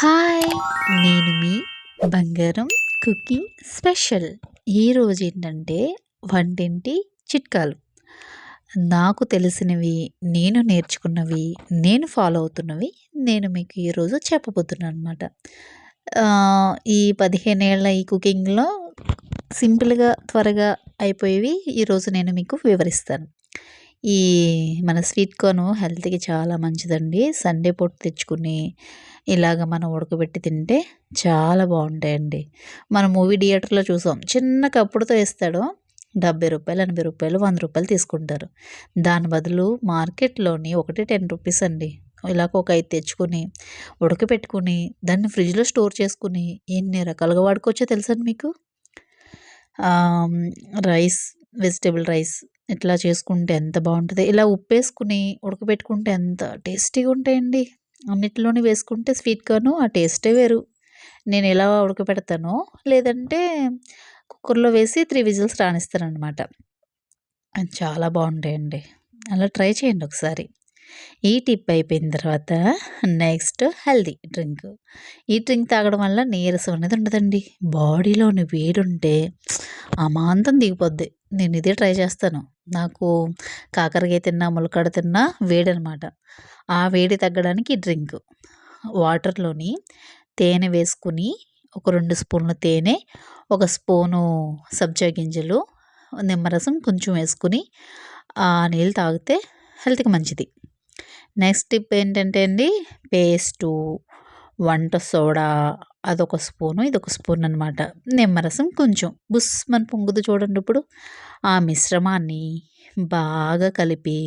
Hi నేను మీ బంగారం cooking special. ఈరోజు ఏంటంటే వంటింటి చిట్కాలు. నాకు తెలిసినవి నేను నేర్చుకున్నవి నేను ఫాలో అవుతున్నవి నేను మీకు ఈరోజు చెప్పబోతున్నాను అనమాట ఈ పదిహేను ఏళ్ళ ఈ కుకింగ్లో సింపుల్గా త్వరగా అయిపోయేవి ఈరోజు నేను మీకు వివరిస్తాను. ఈ మన స్వీట్ కార్న్ హెల్త్కి చాలా మంచిదండి. సండే పొట్టు తెచ్చుకుని ఇలాగ మనం ఉడకబెట్టి తింటే చాలా బాగుంటాయండి. మనం మూవీ థియేటర్లో చూసాం చిన్న కప్పుడుతో ఇస్తాడు డెబ్బై రూపాయలు ఎనభై రూపాయలు వంద రూపాయలు తీసుకుంటారు. దాని బదులు మార్కెట్లోని ఒకటి టెన్ రూపీస్ అండి. ఇలాగ ఒక ఐదు తెచ్చుకొని ఉడకపెట్టుకుని దాన్ని ఫ్రిడ్జ్లో స్టోర్ చేసుకుని ఎన్ని రకాలుగా వాడుకోవచ్చో తెలుసండి మీకు? రైస్ వెజిటేబుల్ రైస్ ఇట్లా చేసుకుంటే ఎంత బాగుంటుంది? ఇలా ఉప్పు వేసుకుని ఉడకబెట్టుకుంటే ఎంత టేస్టీగా ఉంటాయండి. అన్నిటిలోని వేసుకుంటే స్వీట్గాను ఆ టేస్టే వేరు. నేను ఎలా ఉడకబెడతానో లేదంటే కుక్కర్లో వేసి త్రీ విజిల్స్ రాణిస్తానమాట చాలా బాగుంటాయండి. అలా ట్రై చేయండి ఒకసారి. ఈ టిప్ అయిపోయిన తర్వాత నెక్స్ట్ హెల్దీ డ్రింక్. ఈ డ్రింక్ తాగడం వల్ల నీరసం అనేది ఉండదండి. బాడీలోని వేడి ఉంటే అమాంతం దిగిపోద్ది. నేను ఇదే ట్రై చేస్తాను. నాకు కాకరకాయ తిన్నా ములక్కాడ తిన్నా వేడి అనమాట ఆ వేడి తగ్గడానికి డ్రింక్. వాటర్లోని తేనె వేసుకుని ఒక రెండు స్పూన్ల తేనె ఒక స్పూను సబ్జా గింజలు నిమ్మరసం కొంచెం వేసుకుని ఆ నీళ్ళు తాగితే హెల్త్కి మంచిది. నెక్స్ట్ టిప్ ఏంటంటే అండి పేస్టు వంట సోడా అదొక స్పూను ఇదొక స్పూన్ అనమాట నిమ్మరసం కొంచెం. బుస్ మన పొంగుదు చూడండి ఇప్పుడు. ఆ మిశ్రమాన్ని బాగా కలిపి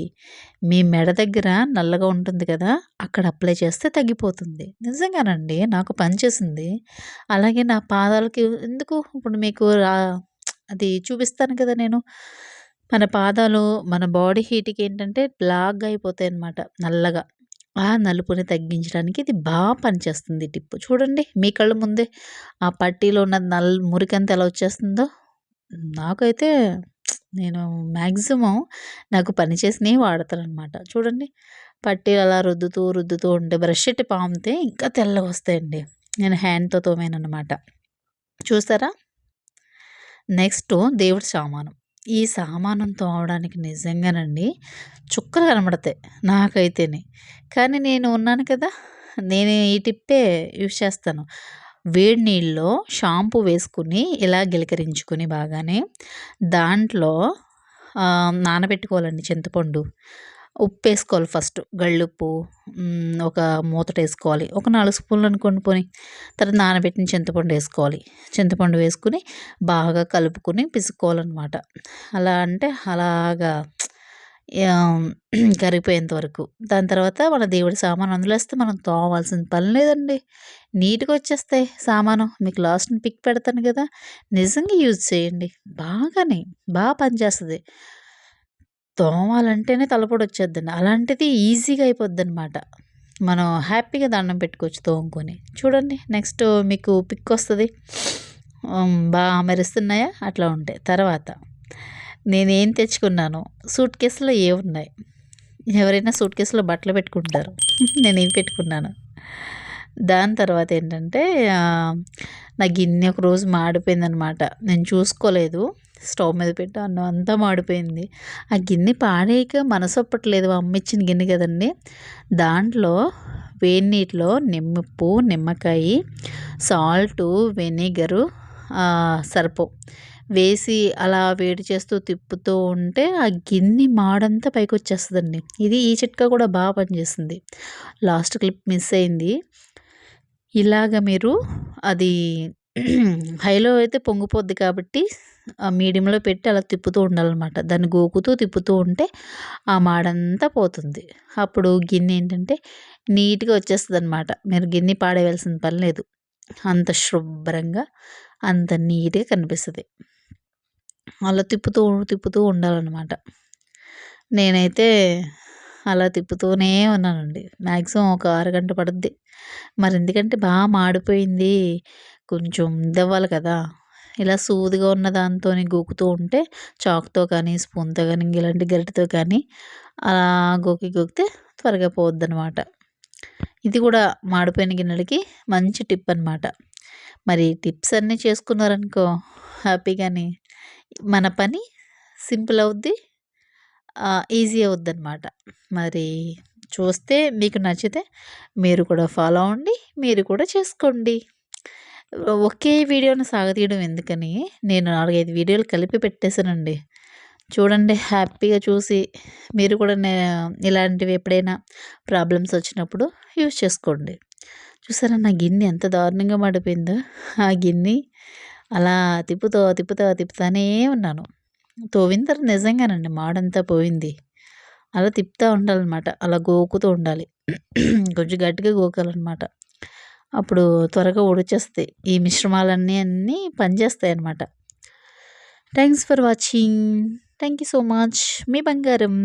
మీ మెడ దగ్గర నల్లగా ఉంటుంది కదా అక్కడ అప్లై చేస్తే తగ్గిపోతుంది. నిజంగానండి నాకు పనిచేసింది అలాగే నా పాదాలకి ఎందుకు ఇప్పుడు మీకు అది చూపిస్తాను కదా నేను. మన పాదాలు మన బాడీ హీట్కి ఏంటంటే బ్లాక్గా అయిపోతాయి అన్నమాట నల్లగా. ఆ నలుపుని తగ్గించడానికి ఇది బాగా పనిచేస్తుంది టిప్పు. చూడండి మీ కళ్ళు ముందే. ఆ పట్టీలో ఉన్న నల్ మురికంత ఎలా వచ్చేస్తుందో. నాకైతే నేను మ్యాక్సిమం నాకు పని చేసినవి వాడతాను అనమాట చూడండి పట్టీలు అలా రుద్దుతూ రుద్దుతూ ఉంటే బ్రష్ ఎట్టి పామితే ఇంకా తెల్లగా వస్తాయండి. నేను హ్యాండ్తో తోమానమాట చూసారా నెక్స్ట్ దేవుడి సామానం. ఈ సామానం తోమడానికి నిజంగానండి చుక్కలు కనబడతాయి నాకైతేనే. కానీ నేను ఉన్నాను కదా నేను ఈ టిప్పే యూస్ చేస్తాను. వేడి నీళ్ళలో షాంపూ వేసుకుని ఇలా గిలకరించుకుని బాగానే దాంట్లో నానబెట్టుకోవాలండి చింతపండు. ఉప్పు వేసుకోవాలి ఫస్ట్ గళ్ళుప్పు ఒక మూతట వేసుకోవాలి. ఒక నాలుగు స్పూన్లు అనుకోండి పోని. తర్వాత నానబెట్టిన చింతపండు వేసుకోవాలి. చింతపండు వేసుకుని బాగా కలుపుకొని పిసుకోవాలన్నమాట అలా అంటే అలాగా కరిగిపోయేంత వరకు. దాని తర్వాత మన దేవుడి సామాను అందులో వేస్తే మనం తోమాల్సిన పని లేదండి. నీట్గా వచ్చేస్తాయి సామాను. మీకు లాస్ట్ని పిక్ పెడతాను కదా. నిజంగా యూజ్ చేయండి. బాగానే బాగా పనిచేస్తుంది. తోమాలంటేనే తలపొడి వచ్చేద్దండి అలాంటిది ఈజీగా అయిపోద్ది అనమాట మనం హ్యాపీగా దండం పెట్టుకోవచ్చు తోముకొని. చూడండి నెక్స్ట్ మీకు పిక్ వస్తుంది బాగా మెరుస్తున్నాయా? అట్లా ఉంటాయి. తర్వాత నేనేం తెచ్చుకున్నాను? సూట్ కేసులో ఏ ఉన్నాయి? ఎవరైనా సూట్ కేసులో బట్టలు పెట్టుకుంటారు. నేనేం పెట్టుకున్నాను? దాని తర్వాత ఏంటంటే నా గిన్నె ఒక రోజు మాడిపోయిందనమాట నేను చూసుకోలేదు. స్టవ్ మీద పెట్టి అన్నం అంతా మాడిపోయింది. ఆ గిన్నె పాడేయక మనసొప్పట్లేదు అమ్మ ఇచ్చిన గిన్నె కదండి. దాంట్లో వేడి నీటిలో నిమ్మప్పు నిమ్మకాయ సాల్టు వెనిగరు సరిపో వేసి అలా వేడి చేస్తూ తిప్పుతూ ఉంటే ఆ గిన్నె మాడంతా పైకి వచ్చేస్తుందండి ఇది ఈ చిట్కా కూడా బాగా పనిచేస్తుంది. లాస్ట్ క్లిప్ మిస్ అయింది. ఇలాగ మీరు అది హైలో అయితే పొంగిపోద్ది కాబట్టి మీడియంలో పెట్టి అలా తిప్పుతూ ఉండాలన్నమాట. దాన్ని గోకుతూ తిప్పుతూ ఉంటే ఆ మాడంతా పోతుంది. అప్పుడు గిన్నె ఏంటంటే నీట్గా వచ్చేస్తుంది అనమాట మీరు గిన్నె పాడేయవలసిన పని లేదు. అంత శుభ్రంగా అంత నీట్గా కనిపిస్తుంది. అలా తిప్పుతూ తిప్పుతూ ఉండాలన్నమాట. నేనైతే అలా తిప్పుతూనే ఉన్నానండి. మ్యాక్సిమం ఒక అరగంట పడుద్ది. మరి ఎందుకంటే బాగా మాడిపోయింది. కొంచెం ఇదవ్వాలి కదా. ఇలా సూదిగా ఉన్న దాంతో గోకుతూ ఉంటే చాక్తో కానీ స్పూన్తో కానీ ఇలాంటి గరిటతో కానీ అలా గోకి గోకితే త్వరగా పోవద్దు అనమాట ఇది కూడా మాడిపోయిన గిన్నెలకి మంచి టిప్ అనమాట మరి టిప్స్ అన్నీ చేసుకున్నారనుకో హ్యాపీగాని మన పని సింపుల్ అవుద్ది ఈజీ అవుద్ది అనమాట మరి చూస్తే మీకు నచ్చితే మీరు కూడా ఫాలో అవ్వండి మీరు కూడా చేసుకోండి. ఒకే వీడియోని సాగతీయడం ఎందుకని? నేను నాలుగైదు వీడియోలు కలిపి పెట్టేశానండి. చూడండి హ్యాపీగా చూసి మీరు కూడా నే ఇలాంటివి ఎప్పుడైనా ప్రాబ్లమ్స్ వచ్చినప్పుడు యూజ్ చేసుకోండి. చూసారా నా గిన్నె ఎంత దారుణంగా మాడిపోయిందో. ఆ గిన్నె అలా తిప్పుతో తిప్పుతా తిప్పుతానే ఉన్నాను. తోవిన తర్వాత నిజంగానండి మాడంతా పోయింది. అలా తిప్పుతూ ఉండాలన్నమాట. అలా గోకుతూ ఉండాలి. కొంచెం గట్టిగా గోకాలన్నమాట. అప్పుడు త్వరగా ఉడిచేస్తాయి ఈ మిశ్రమాలన్నీ అన్నీ పనిచేస్తాయి అన్నమాట thanks for watching. Thank you so much. మీ బంగారం.